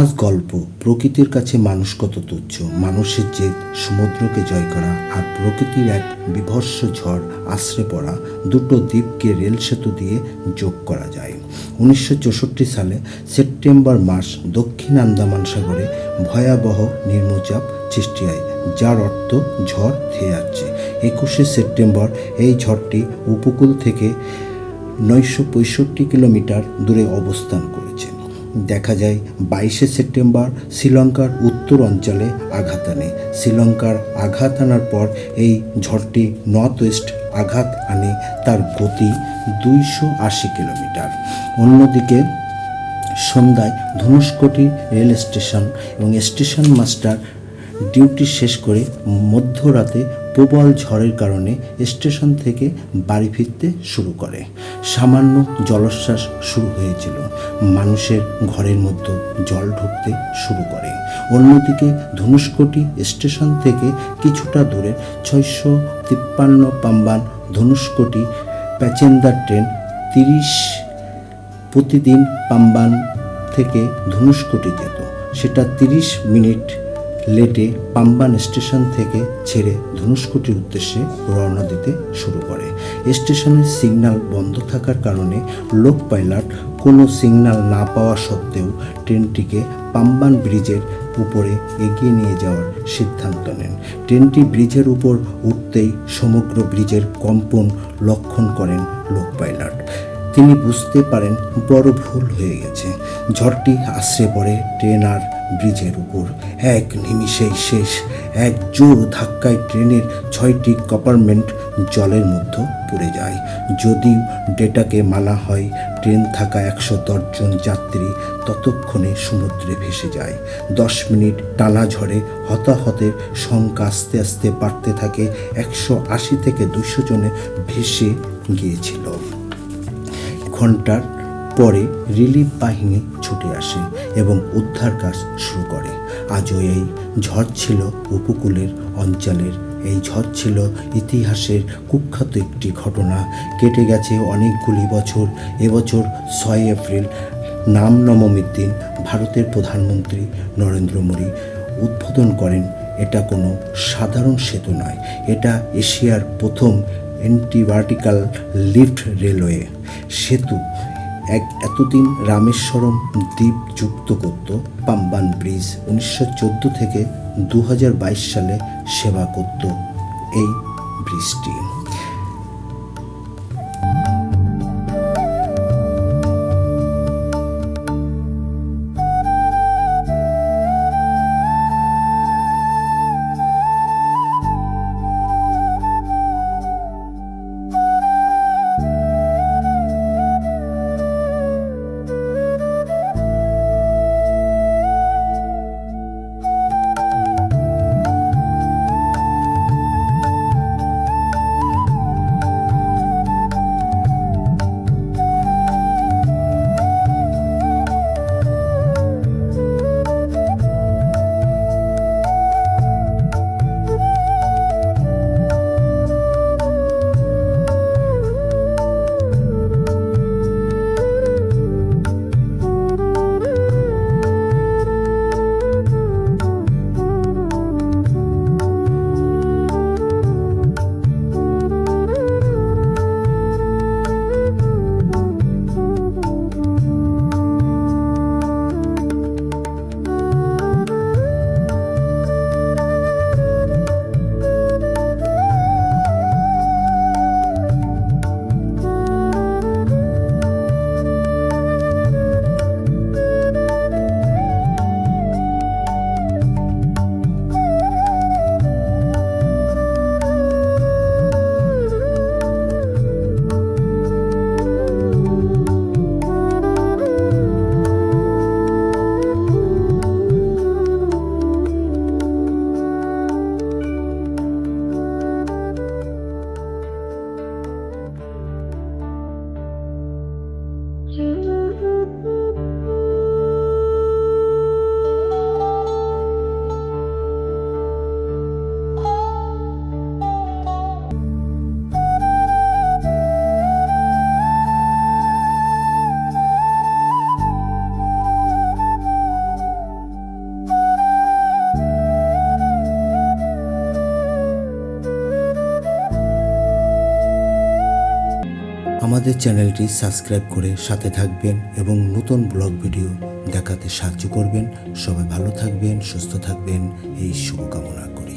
আজ গল্প, প্রকৃতির কাছে মানুষ কত তুচ্ছ, মানুষের যে সমুদ্রকে জয় করা আর প্রকৃতির এক বিভৎস ঝড় আশ্রে পড়া দুটো দ্বীপকে রেল সেতু দিয়ে যোগ করা যায়। উনিশশো চৌষট্টি সালে সেপ্টেম্বর মাস দক্ষিণ আন্দামান সাগরে ভয়াবহ নিম্নচাপ সৃষ্টি হয়, যার অর্থ ঝড় থেয়ে যাচ্ছে একুশে সেপ্টেম্বর এই ঝড়টি উপকূল থেকে নয়শো পঁয়ষট্টি কিলোমিটার দূরে অবস্থান করেছে। দেখা যায় বাইশে সেপ্টেম্বর শ্রীলঙ্কার উত্তর অঞ্চলে আঘাত আনে শ্রীলঙ্কার আঘাত আনার পর এই ঝড়টি নর্থ ওয়েস্ট আঘাত আনে তার গতি দুইশো আশি কিলোমিটার। অন্যদিকে সন্ধ্যায় ধনুষ্কোটি রেল স্টেশন এবং স্টেশন মাস্টার ডিউটি শেষ করে মধ্যরাতে প্রবল ঝড়ের কারণে স্টেশন থেকে বাড়ি ফিরতে শুরু করে। সামান্য জলোচ্ছ্বাস শুরু হয়েছিল। মানুষের ঘরের মধ্যে জল ঢুকতে শুরু করে। অন্যদিকে ধনুষ্কোটি স্টেশন থেকে কিছুটা দূরে ছয়শো তিপ্পান্ন পাম্বান ধনুষ্কোটি প্যাসেঞ্জার ট্রেন তিরিশ প্রতিদিন পাম্বান থেকে ধনুষ্কোটি যেত। সেটা তিরিশ মিনিট লেটে পাম্বান স্টেশন থেকে ছেড়ে ধনুষ্কোটির উদ্দেশ্যে রওনা দিতে শুরু করে। স্টেশনের সিগন্যাল বন্ধ থাকার কারণে লোক পাইলট কোনো সিগন্যাল না পাওয়া সত্ত্বেও ট্রেনটিকে পাম্বান ব্রিজের উপরে এগিয়ে নিয়ে যাওয়ার সিদ্ধান্ত নেন। ট্রেনটি ব্রিজের উপর উঠতেই সমগ্র ব্রিজের কম্পন লক্ষণ করেন লোক পাইলট। তিনি বুঝতে পারেন বড় ভুল হয়ে গেছে। ঝড়টি আশ্রে পড়ে ট্রেন আর ব্রিজের উপর। এক নিমিষেই শেষ। এক জোর ধাক্কায় ট্রেনের ছয়টি কপারমেন্ট জলের মধ্যে পড়ে যায়। যদিও ডেটাকে মানা হয়, ট্রেন থাকা একশো দশ জন যাত্রী ততক্ষণে সমুদ্রে ভেসে যায়। দশ মিনিট টানা ঝড়ে হতাহতের সংখ্যা আস্তে আস্তে বাড়তে থাকে। একশো আশি থেকে দুশো জনে ভেসে গিয়েছিল। ঘণ্টার পরে রিলিফ বাহিনী ছুটে আসে এবং উদ্ধার কাজ শুরু করে। আজও এই ঝড় ছিল উপকূলের অঞ্চলের। এই ঝড় ছিল ইতিহাসের কুখ্যাত একটি ঘটনা। কেটে গেছে অনেকগুলি বছর। এবছর ছয় এপ্রিল, নাম নবমীর দিন ভারতের প্রধানমন্ত্রী নরেন্দ্র মোদী উদ্বোধন করেন। এটা কোনো সাধারণ সেতু নয়। এটা এশিয়ার প্রথম অ্যান্টিভার্টিক্যাল লিফট রেলওয়ে সেতু এক এতদিন রামেশ্বরম দ্বীপ যুক্ত করত পাম্বান ব্রিজ উনিশশো চোদ্দ থেকে দু হাজার বাইশ সালে সেবা করত এই ব্রিজটি। আমাদের চ্যানেলটি সাবস্ক্রাইব করে সাথে থাকবেন এবং নতুন ব্লগ ভিডিও দেখাতে সাহায্য করবেন। সবাই ভালো থাকবেন, সুস্থ থাকবেন। এই শুভকামনা করি।